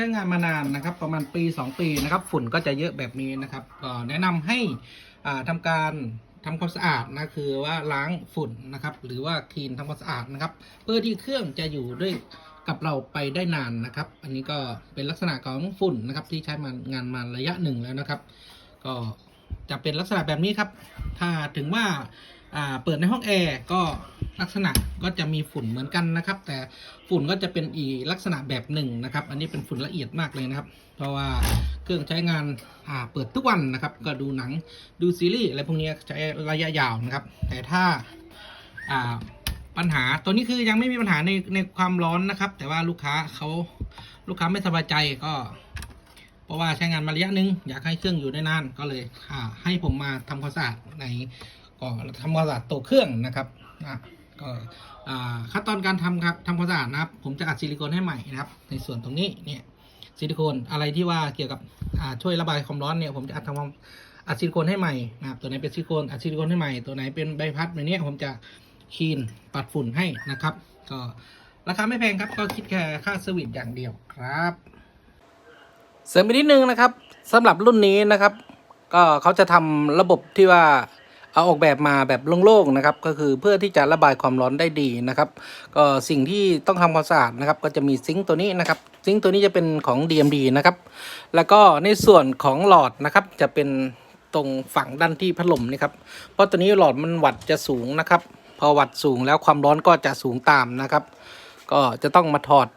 ใช้งานมานานนะครับประมาณปี 2 ปีนะครับ ฝุ่นก็จะเยอะแบบนี้นะครับก็แนะนำให้อ่าทำการทำความสะอาดนะคือว่าล้างฝุ่นนะครับ หรือว่าคลีนทำความสะอาดนะครับ เพื่อที่เครื่องจะอยู่ด้วยกับเราไปได้นานนะครับ อันนี้ก็เป็นลักษณะของฝุ่นนะครับ ที่ใช้มางานมาระยะหนึ่งแล้วนะครับ ก็จะเป็นลักษณะแบบนี้ครับ ถ้าถึงว่าอ่าเปิดในห้องแอร์ก็ ลักษณะก็จะมีฝุ่นเหมือนกันนะครับ แต่ฝุ่นก็จะเป็นอีลักษณะแบบหนึ่งนะครับ อันนี้เป็นฝุ่นละเอียดมากเลยนะครับ เพราะว่าเครื่องใช้งานอ่าเปิดทุกวันนะครับ ก็ดูหนังดูซีรีส์อะไรพวกนี้ใช้ระยะยาวนะครับ แต่ถ้าอ่าปัญหาตัวนี้คือยังไม่มีปัญหาในในความร้อนนะครับ แต่ว่าลูกค้าเขาลูกค้าไม่สบายใจก็เพราะว่าใช้งานมาระยะหนึงอยากให้เครื่องอยู่ได้นานก็เลยให้ผมมาทำความสะอาดในก็ทำความสะอาดตัวเครื่องนะครับ ก็ขั้นตอนการทำครับทำความสะอาดนะครับ ผมจะอัดซิลิโคนให้ใหม่นะครับ ในส่วนตรงนี้เนี่ยซิลิโคนอะไรที่ว่าเกี่ยวกับช่วยระบายความร้อนเนี่ยผมจะอัดทำความอัดซิลิโคนให้ใหม่นะครับตัวไหนเป็นซิลิโคนอัดซิลิโคนให้ใหม่ตัวไหนเป็นใบพัดแบบนี้ผมจะคีนปัดฝุ่นให้นะครับ ก็ราคาไม่แพงครับก็คิดแค่ค่าเซอร์วิสอย่างเดียวครับเสริมอีกนิดนึงนะครับสำหรับรุ่นนี้นะครับ ก็เขาจะทำระบบที่ว่า เอาออกแบบมาแบบโล่งๆนะครับก็คือเพื่อที่จะระบายความร้อนได้ดีนะครับ ก็สิ่งที่ต้องทำความสะอาดนะครับ ก็จะมีซิงค์ตัวนี้นะครับซิงค์ตัวนี้จะเป็นของ DMD นะครับ แล้วก็ในส่วนของหลอดนะครับจะเป็นตรงฝั่งด้านที่พัดลมนี่ครับเพราะตัวนี้หลอดมันวัดจะสูงนะครับ พอวัดสูงแล้วความร้อนก็จะสูงตามนะครับ ก็จะต้องมาถอด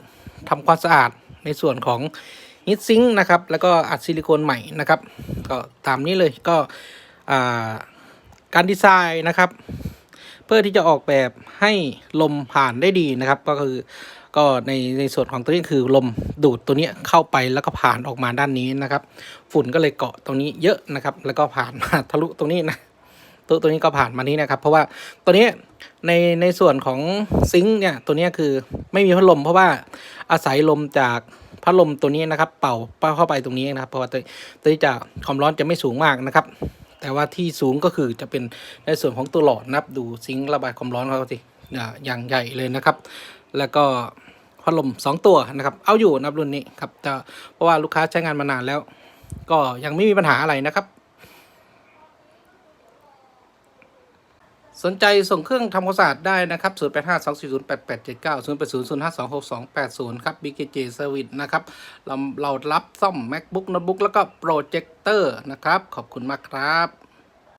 ทำความสะอาดในส่วนของฮิตซิงค์นะครับ แล้วก็อัดซิลิโคนใหม่นะครับ ก็ตามนี้เลยก็อ่า การดีไซน์นะครับ เพื่อที่จะออกแบบให้ลมผ่านได้ดีนะครับ ก็คือก็ในในส่วนของตัวนี้คือลมดูดตัวนี้เข้าไปแล้วก็ผ่านออกมาด้านนี้นะครับ ฝุ่นก็เลยเกาะตรงนี้เยอะนะครับ แล้วก็ผ่านมาทะลุตรงนี้นะตัวตัวนี้ก็ผ่านมานี้นะครับ เพราะว่าตัวนี้ในในส่วนของซิงค์เนี่ยตัวนี้คือไม่มีพัดลม เพราะว่าอาศัยลมจากพัดลมตัวนี้นะครับ เป่าเป่าเข้าไปตรงนี้นะครับ เพราะว่าตัวตัวนี้จะความร้อนจะไม่สูงมากนะครับ แต่ว่าที่สูงก็คือจะเป็นในส่วนของตัวหลอดนับดูซิงค์ระบายความร้อนเขาสิอย่างใหญ่เลยนะครับ แล้วก็พัดลมสองตัวนะครับ เอาอยู่นะครับรุ่นนี้ครับแต่เพราะว่าลูกค้าใช้งานมานานแล้ว ก็ยังไม่มีปัญหาอะไรนะครับ สนใจส่งเครื่องทำความสะอาดได้นะครับ 0 8 5 2 4 0 8 8 7 9 0 8 0 0 5 2 6 2 8 0 ครับ BKJ Service นะครับ เราเรารับซ่อม MacBook Notebook แล้วก็โปรเจคเตอร์นะครับ ขอบคุณมากครับ